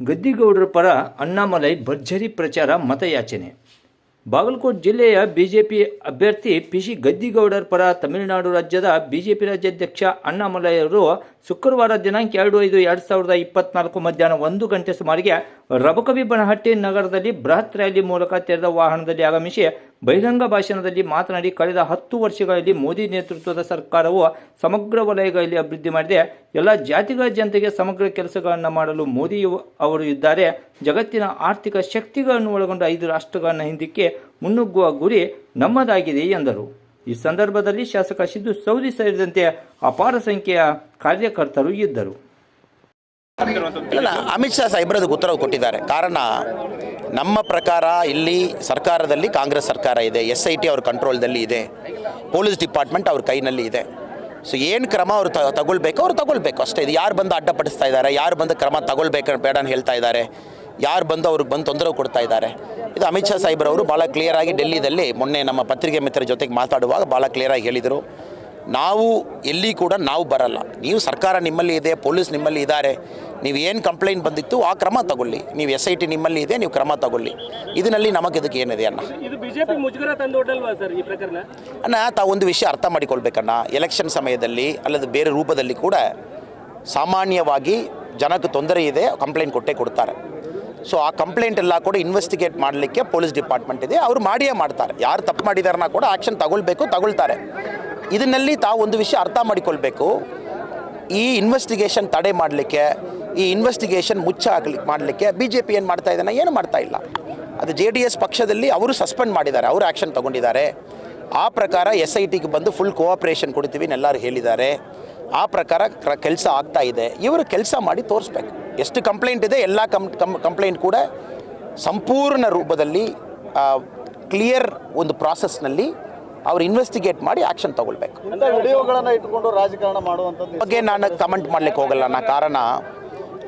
ಗದ್ದಿಗೌಡರ ಪರ ಅಣ್ಣಾಮಲೈ ಭರ್ಜರಿ ಪ್ರಚಾರ ಮತಯಾಚನೆ. ಬಾಗಲಕೋಟೆ ಜಿಲ್ಲೆಯ ಬಿಜೆಪಿ ಅಭ್ಯರ್ಥಿ ಪಿ ಸಿ ಗದ್ದಿಗೌಡರ ಪರ ತಮಿಳುನಾಡು ರಾಜ್ಯದ ಬಿಜೆಪಿ ರಾಜ್ಯಾಧ್ಯಕ್ಷ ಅಣ್ಣಾಮಲೈ ಅವರು ಶುಕ್ರವಾರ ದಿನಾಂಕ ಎರಡು ಐದು ಎರಡು ಸಾವಿರದ ಇಪ್ಪತ್ನಾಲ್ಕು ಮಧ್ಯಾಹ್ನ ಒಂದು ಗಂಟೆ ಸುಮಾರಿಗೆ ರಬಕವಿ ಬನಹಟ್ಟಿ ನಗರದಲ್ಲಿ ಬೃಹತ್ ರ್ಯಾಲಿ ಮೂಲಕ ತೆರೆದ ವಾಹನದಲ್ಲಿ ಆಗಮಿಸಿ ಬಹಿರಂಗ ಭಾಷಣದಲ್ಲಿ ಮಾತನಾಡಿ ಕಳೆದ ಹತ್ತು ವರ್ಷಗಳಲ್ಲಿ ಮೋದಿ ನೇತೃತ್ವದ ಸರ್ಕಾರವು ಸಮಗ್ರ ವಲಯಗಳಲ್ಲಿ ಅಭಿವೃದ್ಧಿ ಮಾಡಿದೆ. ಎಲ್ಲ ಜಾತಿಗಳ ಜನತೆಗೆ ಸಮಗ್ರ ಕೆಲಸಗಳನ್ನು ಮಾಡಲು ಮೋದಿ ಅವರು ಇದ್ದಾರೆ. ಜಗತ್ತಿನ ಆರ್ಥಿಕ ಶಕ್ತಿಗಳನ್ನು ಒಳಗೊಂಡ ಐದು ರಾಷ್ಟ್ರಗಳನ್ನು ಹಿಂದಕ್ಕೆ ಮುನ್ನುಗ್ಗುವ ಗುರಿ ನಮ್ಮದಾಗಿದೆ ಎಂದರು. ಈ ಸಂದರ್ಭದಲ್ಲಿ ಶಾಸಕ ಸಿದ್ದು ಸೌದಿ ಸೇರಿದಂತೆ ಅಪಾರ ಸಂಖ್ಯೆಯ ಕಾರ್ಯಕರ್ತರು ಇದ್ದರು. ಇಲ್ಲ ಅಮಿತ್ ಶಾ ಸಾಹೇಬ್ರದಕ್ಕೆ ಉತ್ತರ ಕೊಟ್ಟಿದ್ದಾರೆ. ಕಾರಣ, ನಮ್ಮ ಪ್ರಕಾರ ಇಲ್ಲಿ ಸರ್ಕಾರದಲ್ಲಿ ಕಾಂಗ್ರೆಸ್ ಸರ್ಕಾರ ಇದೆ, ಎಸ್ ಐ ಟಿ ಅವ್ರ ಕಂಟ್ರೋಲ್ದಲ್ಲಿ ಇದೆ ಪೊಲೀಸ್ ಡಿಪಾರ್ಟ್ಮೆಂಟ್ ಅವ್ರ ಕೈನಲ್ಲಿ ಇದೆ. ಸೊ ಏನು ಕ್ರಮ ಅವರು ತಗೊಳ್ಬೇಕು, ಅವ್ರು ತಗೊಳ್ಬೇಕು ಅಷ್ಟೇ. ಇದು ಯಾರು ಬಂದು ಅಡ್ಡಪಡಿಸ್ತಾ ಇದ್ದಾರೆ, ಯಾರು ಬಂದು ಕ್ರಮ ತಗೊಳ್ಬೇಕು ಬೇಡ ಅಂತ ಹೇಳ್ತಾ ಇದ್ದಾರೆ, ಯಾರು ಬಂದು ಅವ್ರಿಗೆ ಬಂದು ತೊಂದರೆ ಕೊಡ್ತಾ ಇದ್ದಾರೆ. ಇದು ಅಮಿತ್ ಶಾ ಸಾಹೇಬ್ರವರು ಭಾಳ ಕ್ಲಿಯರಾಗಿ ಡೆಲ್ಲಿದಲ್ಲಿ ಮೊನ್ನೆ ನಮ್ಮ ಪತ್ರಿಕೆ ಮಿತ್ರರ ಜೊತೆಗೆ ಮಾತಾಡುವಾಗ ಭಾಳ ಕ್ಲಿಯರಾಗಿ ಹೇಳಿದರು. ನಾವು ಎಲ್ಲಿ ಕೂಡ ನಾವು ಬರಲ್ಲ. ನೀವು ಸರ್ಕಾರ ನಿಮ್ಮಲ್ಲಿ ಇದೆ ಪೊಲೀಸ್ ನಿಮ್ಮಲ್ಲಿ ಇದ್ದಾರೆ ನೀವು ಏನು ಕಂಪ್ಲೇಂಟ್ ಬಂದಿತ್ತು ಆ ಕ್ರಮ ತಗೊಳ್ಳಿ. ನೀವು ಎಸ್ ಐ ಟಿ ನಿಮ್ಮಲ್ಲಿ ಇದೆ ನೀವು ಕ್ರಮ ತಗೊಳ್ಳಿ. ಇದರಲ್ಲಿ ನಮಗೆ ಇದಕ್ಕೆ ಏನಿದೆ ಅಣ್ಣ? ಅಣ್ಣ ತಾವು ಒಂದು ವಿಷಯ ಅರ್ಥ ಮಾಡಿಕೊಳ್ಬೇಕಣ್ಣ. ಎಲೆಕ್ಷನ್ ಸಮಯದಲ್ಲಿ ಅಲ್ಲದೆ ಬೇರೆ ರೂಪದಲ್ಲಿ ಕೂಡ ಸಾಮಾನ್ಯವಾಗಿ ಜನಕ್ಕೆ ತೊಂದರೆ ಇದೆ ಕಂಪ್ಲೇಂಟ್ ಕೊಟ್ಟೇ ಕೊಡ್ತಾರೆ. ಸೊ ಆ ಕಂಪ್ಲೇಂಟ್ ಎಲ್ಲ ಕೂಡ ಇನ್ವೆಸ್ಟಿಗೇಟ್ ಮಾಡಲಿಕ್ಕೆ ಪೊಲೀಸ್ ಡಿಪಾರ್ಟ್ಮೆಂಟ್ ಇದೆ. ಅವರು ಮಾಡಿಯೇ ಮಾಡ್ತಾರೆ. ಯಾರು ತಪ್ಪು ಮಾಡಿದಾರನ್ನ ಕೂಡ ಆ್ಯಕ್ಷನ್ ತಗೊಳ್ಬೇಕು ತಗೊಳ್ತಾರೆ. ಇದನ್ನಲ್ಲಿ ತಾವು ಒಂದು ವಿಷಯ ಅರ್ಥ ಮಾಡಿಕೊಳ್ಬೇಕು. ಈ ಇನ್ವೆಸ್ಟಿಗೇಷನ್ ತಡೆ ಮಾಡಲಿಕ್ಕೆ, ಈ ಇನ್ವೆಸ್ಟಿಗೇಷನ್ ಮುಚ್ಚ ಹಾಕ್ಲಿಕ್ಕೆ ಮಾಡಲಿಕ್ಕೆ ಬಿ ಜೆ ಪಿ ಏನು ಮಾಡ್ತಾ ಇದ್ದಾನೆ, ಏನು ಮಾಡ್ತಾ ಇಲ್ಲ. ಅದು ಜೆ ಡಿ ಎಸ್ ಪಕ್ಷದಲ್ಲಿ ಅವರು ಸಸ್ಪೆಂಡ್ ಮಾಡಿದ್ದಾರೆ, ಅವರು ಆ್ಯಕ್ಷನ್ ತಗೊಂಡಿದ್ದಾರೆ. ಆ ಪ್ರಕಾರ ಎಸ್ ಐ ಟಿಗೆ ಬಂದು ಫುಲ್ ಕೋಆಪ್ರೇಷನ್ ಕೊಡ್ತೀವಿ ಎಲ್ಲರೂ ಹೇಳಿದ್ದಾರೆ. ಆ ಪ್ರಕಾರ ಕೆಲಸ ಆಗ್ತಾ ಇದೆ. ಇವರು ಕೆಲಸ ಮಾಡಿ ತೋರಿಸ್ಬೇಕು. ಎಷ್ಟು ಕಂಪ್ಲೇಂಟ್ ಇದೆ, ಎಲ್ಲ ಕಂಪ್ಲೇಂಟ್ ಕೂಡ ಸಂಪೂರ್ಣ ರೂಪದಲ್ಲಿ ಕ್ಲಿಯರ್ ಒಂದು ಪ್ರಾಸೆಸ್ನಲ್ಲಿ ಅವ್ರು ಇನ್ವೆಸ್ಟಿಗೇಟ್ ಮಾಡಿ ಆ್ಯಕ್ಷನ್ ತಗೊಳ್ಬೇಕು. ವಿಡಿಯೋಗಳನ್ನ ಇಟ್ಕೊಂಡು ರಾಜಕಾರಣ ಮಾಡುವಂತ ಬಗ್ಗೆ ನಾನು ಕಮೆಂಟ್ ಮಾಡ್ಲಿಕ್ಕೆ ಹೋಗಲ್ಲ. ನಾ ಕಾರಣ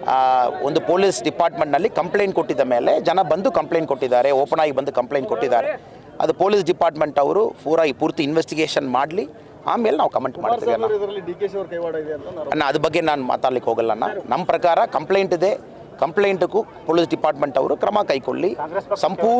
ಆ, ಒಂದು ಪೊಲೀಸ್ ಡಿಪಾರ್ಟ್ಮೆಂಟ್ನಲ್ಲಿ ಕಂಪ್ಲೇಂಟ್ ಕೊಟ್ಟಿದ್ದ ಮೇಲೆ ಜನ ಬಂದು ಕಂಪ್ಲೇಂಟ್ ಕೊಟ್ಟಿದ್ದಾರೆ ಓಪನ್ ಆಗಿ ಬಂದು ಕಂಪ್ಲೇಂಟ್ ಕೊಟ್ಟಿದ್ದಾರೆ. ಅದು ಪೊಲೀಸ್ ಡಿಪಾರ್ಟ್ಮೆಂಟ್ ಅವರು ಪೂರಾ ಈ ಪೂರ್ತಿ ಇನ್ವೆಸ್ಟಿಗೇಷನ್ ಮಾಡಲಿ. ಆಮೇಲೆ ನಾವು ಕಮೆಂಟ್ ಮಾಡ್ತೀವಿ ಅಣ್ಣ. ಅದ್ರ ಬಗ್ಗೆ ನಾನು ಮಾತಾಡ್ಲಿಕ್ಕೆ ಹೋಗಲ್ಲ ಅಣ್ಣ. ನಮ್ಮ ಪ್ರಕಾರ ಕಂಪ್ಲೇಂಟ್ ಇದೆ. ಕಂಪ್ಲೇಂಟ್ಗೂ ಪೊಲೀಸ್ ಡಿಪಾರ್ಟ್ಮೆಂಟ್ ಅವರು ಕ್ರಮ ಕೈಗೊಳ್ಳಿ. ಸಂಪೂರ್ಣ